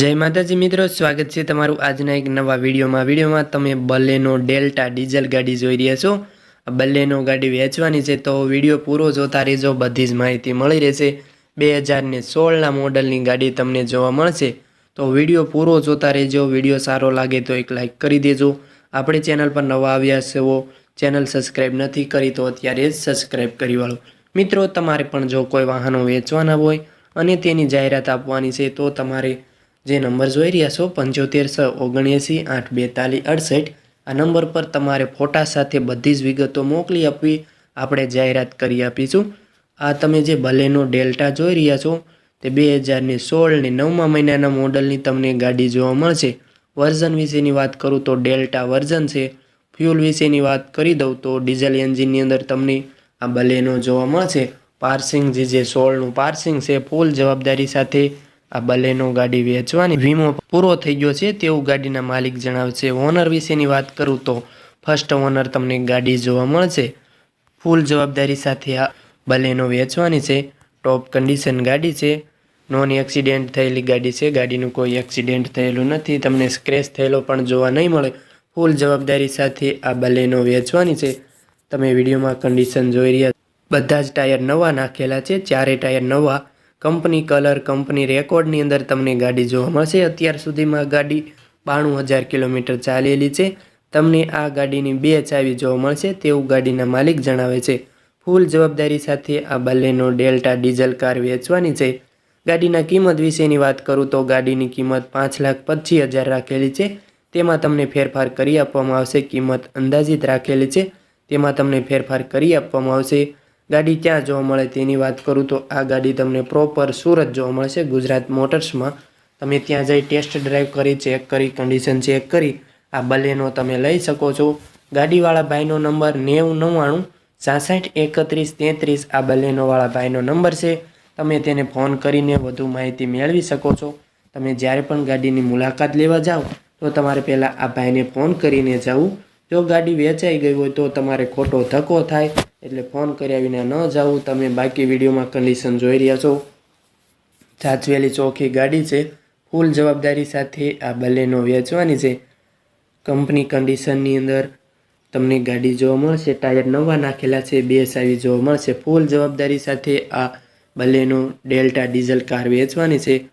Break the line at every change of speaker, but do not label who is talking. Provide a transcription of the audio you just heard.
જય માતાજી મિત્રો, સ્વાગત છે તમારું આજના એક નવા વિડીયોમાં. વિડીયોમાં તમે બલેનો ડેલ્ટા ડીઝલ ગાડી જોઈ રહ્યા છો. બલેનો ગાડી વેચવાની છે તો વીડિયો પૂરો જોતા રહેજો, બધી જ માહિતી મળી રહેશે. બે હજારને સોળના મોડલની ગાડી તમને જોવા મળશે. તો વીડિયો પૂરો જોતા રહેજો, વીડિયો સારો લાગે તો એક લાઈક કરી દેજો. આપણી ચેનલ પર નવા આવ્યા છો, ચેનલ સબસ્ક્રાઈબ નથી કરી તો અત્યારે જ સબસ્ક્રાઈબ કરી વાળો. મિત્રો, તમારે પણ જો કોઈ વાહનો વેચવાના હોય અને તેની જાહેરાત આપવાની છે તો તમારે જે નંબર જોઈ રહ્યા છો, પંચોતેર છ ઓગણએંસી આઠ બેતાલીસ અડસઠ, આ નંબર પર તમારે ફોટા સાથે બધી જ વિગતો મોકલી આપવી. આપણે જાહેરાત કરી આપીશું. આ તમે જે બલેનો ડેલ્ટા જોઈ રહ્યા છો, તે બે હજારની સોળ ને નવમા મહિનાના મોડલની તમને ગાડી જોવા મળશે. વર્ઝન વિશેની વાત કરું તો ડેલ્ટા વર્ઝન છે. ફ્યુલ વિશેની વાત કરી દઉં તો ડીઝલ એન્જિનની અંદર તમને આ બલેનો જોવા મળશે. પાર્સિંગ જે જે સોળનું પાર્સિંગ છે, ફૂલ જવાબદારી સાથે આ બલેનો ગાડી વેચવાની વીમો પૂરો થઈ ગયો છે તેવું ગાડીના માલિક જણાવશે ઓનર વિશેની વાત કરું તો ફર્સ્ટ ઓનર તમને ગાડી જોવા મળશે. ફૂલ જવાબદારી સાથે આ બલેનો વેચવાની છે. ટોપ કન્ડિશન ગાડી છે. નોન એક્સિડેન્ટ થયેલી ગાડી છે. ગાડીનું કોઈ એક્સિડેન્ટ થયેલું નથી. તમને સ્ક્રેચ થયેલો પણ જોવા નહીં મળે. ફૂલ જવાબદારી સાથે આ બલેનો વેચવાની છે. તમે વિડીયોમાં કન્ડિશન જોઈ રહ્યા બધા જ ટાયર નવા નાખેલા છે. ચારે ટાયર નવા કંપની કલર, કંપની રેકોર્ડની અંદર તમને ગાડી જોવા મળશે. અત્યાર સુધીમાં ગાડી બાણું હજાર કિલોમીટર ચાલેલી છે. તમને આ ગાડીની બે ચાવી જોવા મળશે, તેવું ગાડીના માલિક જણાવે છે. ફૂલ જવાબદારી સાથે આ બલેનો ડેલ્ટા ડીઝલ કાર વેચવાની છે. ગાડીના કિંમત વિશેની વાત કરું તો ગાડીની કિંમત પાંચ લાખ પચીસ હજાર રાખેલી છે. તેમાં તમને ફેરફાર કરી આપવામાં આવશે, કિંમત અંદાજિત રાખેલી છે. તેમાં તમને ફેરફાર કરી આપવામાં આવશે. ગાડી ક્યાં જોવા મળે તેની વાત કરું તો આ ગાડી તમને પ્રોપર સુરત જોવા મળશે. ગુજરાત મોટર્સમાં તમે ત્યાં જઈ ટેસ્ટ ડ્રાઈવ કરી ચેક કરી કન્ડિશન ચેક કરી, આ બલેનો તમે લઈ શકો છો. ગાડીવાળા ભાઈનો નંબર નેવું નવ્વાણું, સાસઠ એકત્રીસ તેત્રીસ, આ બલેનોવાળા ભાઈનો નંબર છે. તમે તેને ફોન કરીને વધુ માહિતી મેળવી શકો છો. તમે જ્યારે પણ ગાડીની મુલાકાત લેવા જાઓ, તો તમારે પહેલાં આ ભાઈને ફોન કરીને જવું. જો ગાડી વેચાઈ ગઈ હોય તો તમારે ખોટો ધક્કો થાય. એટલે ફોન કર્યા વિના ન જવું તમે બાકી વિડીયોમાં કન્ડિશન જોઈ રહ્યા છો. સાચવેલી ચોખ્ખી ગાડી છે. ફૂલ જવાબદારી સાથે આ બલેનો વેચવાની છે. કંપની કન્ડિશનની અંદર તમને ગાડી જોવા મળશે. ટાયર નવા નાખેલા છે. બે સાવી જોવા મળશે. ફૂલ જવાબદારી સાથે આ બલેનો ડેલ્ટા ડીઝલ કાર વેચવાની છે.